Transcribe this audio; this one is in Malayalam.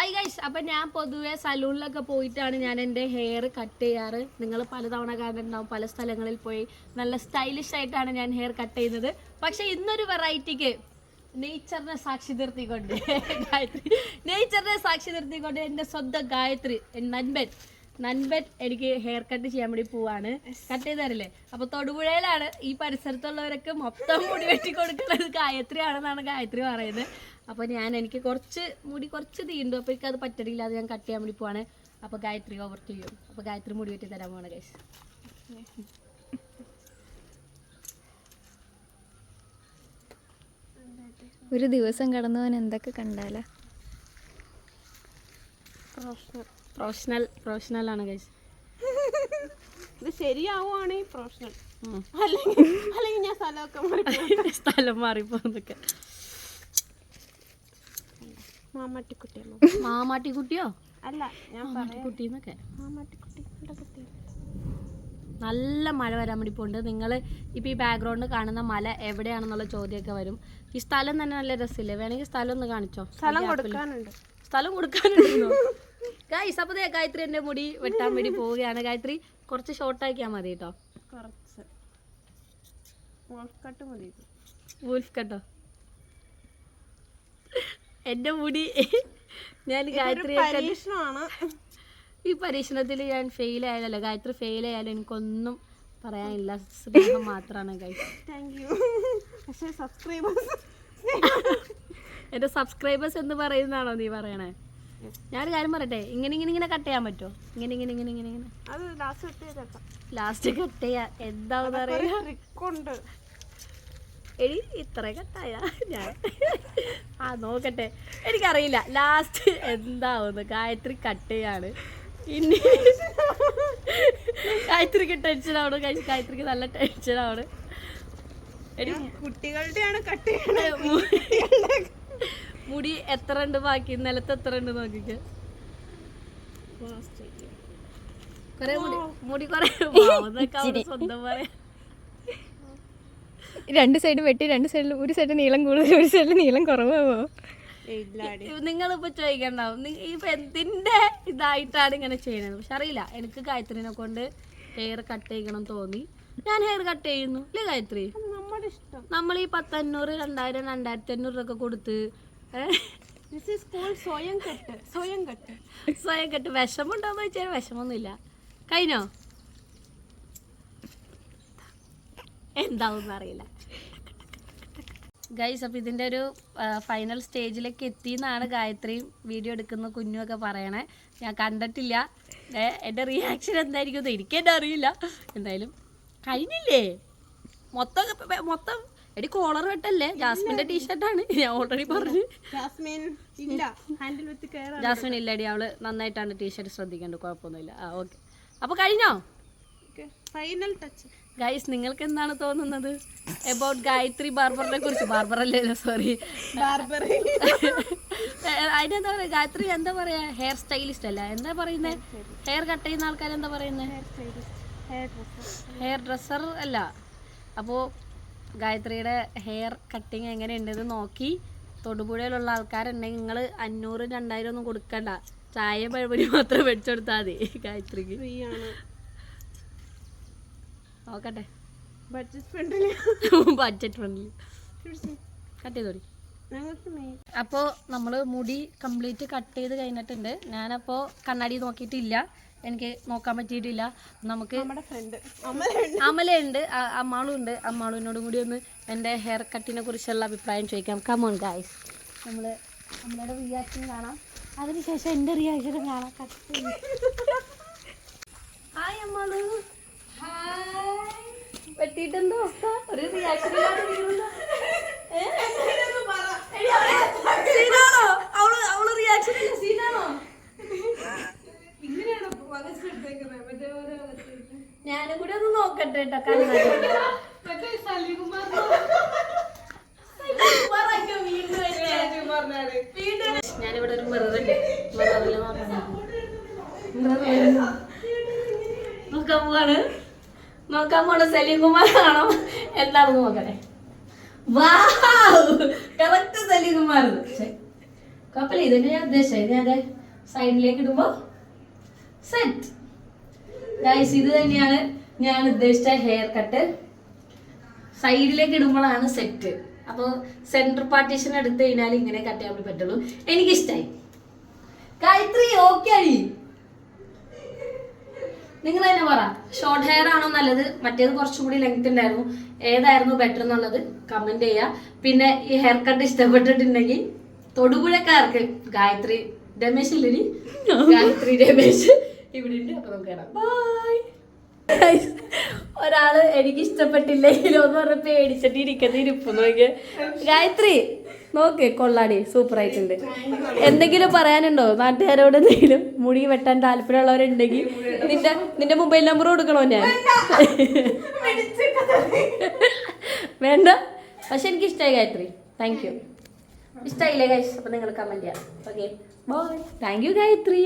ഹായ് ഗൈസ് അപ്പം ഞാൻ പൊതുവേ സലൂണിലൊക്കെ പോയിട്ടാണ് ഞാൻ എന്റെ ഹെയർ കട്ട് ചെയ്യാറ്. നിങ്ങൾ പലതവണ കണ്ടിട്ടുണ്ടാവും പല സ്ഥലങ്ങളിൽ പോയി നല്ല സ്റ്റൈലിഷ് ആയിട്ടാണ് ഞാൻ ഹെയർ കട്ട് ചെയ്യുന്നത്. പക്ഷെ ഇന്നൊരു വെറൈറ്റിക്ക് നേച്ചറിനെ സാക്ഷി നിർത്തിക്കൊണ്ട് ഗായത്രി. നേച്ചറിനെ സാക്ഷി നിർത്തിക്കൊണ്ട് എന്റെ സ്വന്തം ഗായത്രി എൻ നൻപൻ നൻപൻ എനിക്ക് ഹെയർ കട്ട് ചെയ്യാൻ വേണ്ടി പോവാണ്. കട്ട് ചെയ്ത് തരില്ലേ? അപ്പൊ തൊടുപുഴയിലാണ് ഈ പരിസരത്തുള്ളവരൊക്കെ മൊത്തം മുടി വെട്ടി കൊടുക്കുന്നത് ഗായത്രി ആണെന്നാണ് ഗായത്രി പറയുന്നത്. അപ്പൊ ഞാൻ എനിക്ക് കുറച്ച് മുടി കുറച്ച് തീണ്ടു. അപ്പൊ എനിക്ക് അത് പറ്റണില്ല അത് ഞാൻ കട്ട് ചെയ്യാൻ വേണ്ടി പോവാണ്. അപ്പൊ ഗായത്രി ഓവർ ചെയ്യും അപ്പൊ ഗായത്രി മുടി വെട്ടി തരാൻ പോവാണ് കേസ് ഒരു ദിവസം കടന്നവൻ എന്തൊക്കെ കണ്ടാല? പ്രൊഫഷണൽ പ്രൊഫഷണൽ ആണ് ഇത് ശരിയാവുകയാണെങ്കിൽ പ്രൊഫഷണൽ അല്ലെങ്കിൽ അല്ലെങ്കിൽ ഞാൻ സ്ഥലമൊക്കെ മാറി സ്ഥലം മാറിപ്പോന്നൊക്കെ. മാമാട്ടിക്കുട്ടിയോ മാമാട്ടിക്കുട്ടിയോ? അല്ല ഞാൻ മാമാട്ടിക്കുട്ടിന്നൊക്കെ. മാമാട്ടിക്കുട്ടിയുടെ കുട്ടി. നല്ല മഴ വരാൻ വേണ്ടി പോകുന്നുണ്ട് നിങ്ങൾ ഇപ്പോൾ ഈ ബാക്ക്ഗ്രൗണ്ട് കാണുന്ന മല എവിടെയാണെന്നുള്ള ചോദ്യമൊക്കെ വരും. ഈ സ്ഥലം തന്നെ നല്ല രസമില്ലേ? വേണമെങ്കിൽ സ്ഥലം ഒന്ന് കാണിച്ചോ? സ്ഥലം കൊടുക്കാനുണ്ട്. സ്ഥലം കൊടുക്കാനുണ്ടോ? ഗായ്സ് അപ്പോൾ ദേ ഗായത്രി എന്റെ മുടി വെട്ടാൻ വേണ്ടി പോവുകയാണ്. ഗായത്രി കുറച്ച് ഷോർട്ട് ആക്കിയാ മതി. കേട്ടോ കുറച്ച് കട്ടോ എന്റെ മുടി ഞാൻ ഗായത്രി ഈ പരീക്ഷണത്തിൽ ഞാൻ ഫെയിൽ ആയാലല്ലോ ഗായത്രി ഫെയിൽ ആയാലും എനിക്കൊന്നും പറയാനില്ല. സ്നേഹം മാത്രമാണ് ഗായത്രി താങ്ക് യു പക്ഷേ സബ്സ്ക്രൈബേഴ്സ് എന്റെ സബ്സ്ക്രൈബേഴ്സ് എന്ന് പറയുന്നതാണോ നീ പറയണേ? ഞാനൊരു കാര്യം പറയട്ടെ? ഇങ്ങനെ ഇങ്ങനെ ഇങ്ങനെ കട്ട് ചെയ്യാൻ പറ്റുമോ ഇങ്ങനെ ഇങ്ങനെ ഇങ്ങനെ ഇങ്ങനെ ഇങ്ങനെ. അത് ലാസ്റ്റ് ചെയ്തേക്കാം ലാസ്റ്റ് കട്ട് ചെയ്യാ? എന്താവും അറിയാ. ട്രിക്കുണ്ട് എടി ഇത്ര കട്ടായ ഞാൻ. ആ നോക്കട്ടെ. എനിക്കറിയില്ല. ലാസ്റ്റ് എന്താവുന്നു? ഗായത്രി കട്ട് ചെയ്യാണ്. ഇനി ഗായത്രിക്ക് ടെൻഷൻ ആവണം ഗായത്രിക്ക് നല്ല ടെൻഷൻ ആവണം എടി. കുട്ടികളുടെയാണ് കട്ട് ചെയ്യണത്. മുടി എത്ര ഉണ്ട്? ബാക്കി നിലത്ത് എത്ര ഉണ്ട് നോക്കിക്ക. കൊറേ മുടി. മുടി കൊറേ. പാവന്നൊക്കെ അവർ സ്വന്തം പറയാ രണ്ട് സൈഡ് വെട്ടി രണ്ട് സൈഡിൽ ഒരു സൈഡ് നീളം കൂടുതൽ ഒരു സൈഡിൽ നീളം കുറവാവോ? നിങ്ങളിപ്പോ ചോദിക്കണ്ടാവും. ഇപ്പൊ എന്തിന്റെ ഇതായിട്ടാണ് ഇങ്ങനെ ചെയ്യണത് പക്ഷെ അറിയില്ല. എനിക്ക് ഗായത്രിനെ കൊണ്ട് ഹെയർ കട്ട് ചെയ്യണം തോന്നി. ഞാൻ ഹെയർ കട്ട് ചെയ്യുന്നു. അല്ലേ ഗായത്രി? നമ്മൾ ഈ പത്തഞ്ഞൂറ് രണ്ടായിരം രണ്ടായിരത്തി അഞ്ഞൂറ് ഒക്കെ കൊടുത്ത് സ്വയം കെട്ട്. സ്വയം കെട്ട്. സ്വയം കെട്ട്. വിഷമുണ്ടോന്ന് വെച്ചാൽ വിഷമൊന്നുമില്ല. കഴിഞ്ഞോ? എന്താവും അറിയില്ല. ഗൈസ് അപ്പൊ ഇതിന്റെ ഒരു ഫൈനൽ സ്റ്റേജിലേക്ക് എത്തി എന്നാണ് ഗായത്രിയും വീഡിയോ എടുക്കുന്ന കുഞ്ഞുമൊക്കെ പറയണേ. ഞാൻ കണ്ടിട്ടില്ല. എന്റെ എന്റെ റിയാക്ഷൻ എന്തായിരിക്കും എന്ന് എനിക്ക് തന്നെ അറിയില്ല. എന്തായാലും കഴിഞ്ഞില്ലേ? മൊത്തം മൊത്തം എടി കോളർ വെട്ടല്ലേ? ജാസ്മിന്റെ ടീഷർട്ട് ആണ്. ഞാൻ ഓൾറെഡി പറഞ്ഞു. ജാസ്മിൻ ഇല്ല. ഹാൻഡിൽ വിത്ത് ജാസ്മിൻ ഇല്ലടി അവൾ നന്നായിട്ടാണ് ടീഷർട്ട് ശ്രദ്ധിക്കേണ്ടത് കുഴപ്പമൊന്നുമില്ല. ആ ഓക്കെ അപ്പൊ കഴിഞ്ഞോ? ഫൈനൽ ടച്ച് ഗൈസ് നിങ്ങൾക്ക് എന്താണ് തോന്നുന്നത്? എബൌട്ട് ഗായത്രി ബാർബറിനെ കുറിച്ച്. ബാർബർ അല്ലല്ലോ സോറി ബാർബറി അതിനെന്താ പറയാ? ഗായത്രി എന്താ പറയാ? ഹെയർ സ്റ്റൈലിസ്റ്റ് അല്ല? എന്താ പറയുന്നത് ഹെയർ കട്ട് ചെയ്യുന്ന ആൾക്കാർ എന്താ പറയുന്നത് ഹെയർ ഡ്രസ്സർ ഹെയർ ഡ്രസ്സർ അല്ല. അപ്പോൾ ഗായത്രിയുടെ ഹെയർ കട്ടിങ് എങ്ങനെയുണ്ടെന്ന് നോക്കി. തൊടുപുഴയിലുള്ള ആൾക്കാരുണ്ടെങ്കിൽ നിങ്ങൾ അഞ്ഞൂറ് രണ്ടായിരം ഒന്നും കൊടുക്കണ്ട. ചായ പഴപൊരി മാത്രം മേടിച്ചെടുത്താൽ മതി ഗായത്രിക്ക്. നോക്കട്ടെ. Budget friendly budget friendly cut ചെയ്തോടി അപ്പോൾ നമ്മൾ മുടി കംപ്ലീറ്റ് കട്ട് ചെയ്ത് കഴിഞ്ഞിട്ടുണ്ട്. ഞാനപ്പോൾ കണ്ണാടി നോക്കിയിട്ടില്ല. എനിക്ക് നോക്കാൻ പറ്റിയിട്ടില്ല. നമുക്ക് നമ്മുടെ ഫ്രണ്ട് അമ്മ അമലയുണ്ട് അ- അമ്മാളും ഉണ്ട് അമ്മാളുവിനോടും കൂടി ഒന്ന് എന്റെ ഹെയർ കട്ടിനെ കുറിച്ചുള്ള അഭിപ്രായം ചോദിക്കാം. കമോൺ ഗായ്സ് നമ്മൾ അമ്മയുടെ റിയാക്ഷൻ കാണാം. അതിനുശേഷം എന്റെ റിയാക്ഷനും കാണാം. Cut hi Ammalu. പറ്റിയിട്ടെന്തോ അവസ്ഥ? ഒരു റിയാക്ഷൻ സീനാണോ അവൾ അവൾ റിയാക്ഷൻ ഇല്ല സീനാണോ ഞാനും കൂടി ഒന്ന് നോക്കട്ടെ കേട്ടോ കണ്ണാടി. ഞാനിവിടെ ഒരു മിററുണ്ട് മിററിൽ നോക്കാൻ പോവാണ്. നോക്കാൻ പോണ സലീം കുമാർ ആണോ? എന്താണെന്ന് നോക്കട്ടെ. കറക്റ്റ് സലീം കുമാർ കുഴപ്പമില്ല ഇതന്നെ ഞാൻ ഉദ്ദേശിച്ചത്. ഞാൻ സൈഡിലേക്ക് ഇടുമ്പോ സെറ്റ് ഗൈസ് ഇത് തന്നെയാണ് ഞാൻ ഉദ്ദേശിച്ച ഹെയർ കട്ട് സൈഡിലേക്ക് ഇടുമ്പോഴാണ് സെറ്റ് അപ്പോൾ സെൻട്രൽ പാർട്ടീഷൻ എടുത്തു കഴിഞ്ഞാൽ ഇങ്ങനെ കട്ട് ചെയ്യാൻ പറ്റുള്ളൂ. എനിക്കിഷ്ടായി. ഗായത്രി ഓക്കെ ആയി. നിങ്ങൾ തന്നെ പറ. ഷോർട്ട് ഹെയർ ആണോ നല്ലത്? മറ്റേത് കുറച്ചും കൂടി ലെങ്ത് ഉണ്ടായിരുന്നു. ഏതായിരുന്നു ബെറ്റർ എന്നുള്ളത് കമന്റ് ചെയ്യുക പിന്നെ ഈ ഹെയർ കട്ട് ഇഷ്ടപ്പെട്ടിട്ടുണ്ടെങ്കിൽ തൊടുപുഴക്കാർക്ക് ഗായത്രി രമേശ് ഇല്ലേ ഗായത്രി രമേശ്. ഇവിടെ ഉണ്ട് അപ്പൊ നമുക്ക് കാണാം ബൈ ഒരാൾ എനിക്ക് ഇഷ്ടപ്പെട്ടില്ലെങ്കിലോ എന്ന് പറഞ്ഞ പേടിച്ചിട്ട് ഇരിക്കുന്ന ഇരിപ്പ് നോക്കിയ ഗായത്രി നോക്ക് കൊള്ളാടി. സൂപ്പർ ആയിട്ടുണ്ട് എന്തെങ്കിലും പറയാനുണ്ടോ? നാട്ടുകാരോട് എന്തെങ്കിലും മുടി വെട്ടാൻ താല്പര്യമുള്ളവരുണ്ടെങ്കിൽ നിന്റെ നിന്റെ മൊബൈൽ നമ്പർ കൊടുക്കണോ ഞാൻ? വേണ്ട. പക്ഷെ എനിക്ക് ഇഷ്ടമായി ഗായത്രി. താങ്ക് യു ഇഷ്ടമായില്ലേ ഗൈസ് അപ്പൊ നിങ്ങൾ കമന്റ് ചെയ്യാം. Okay bye thank you Gayathri.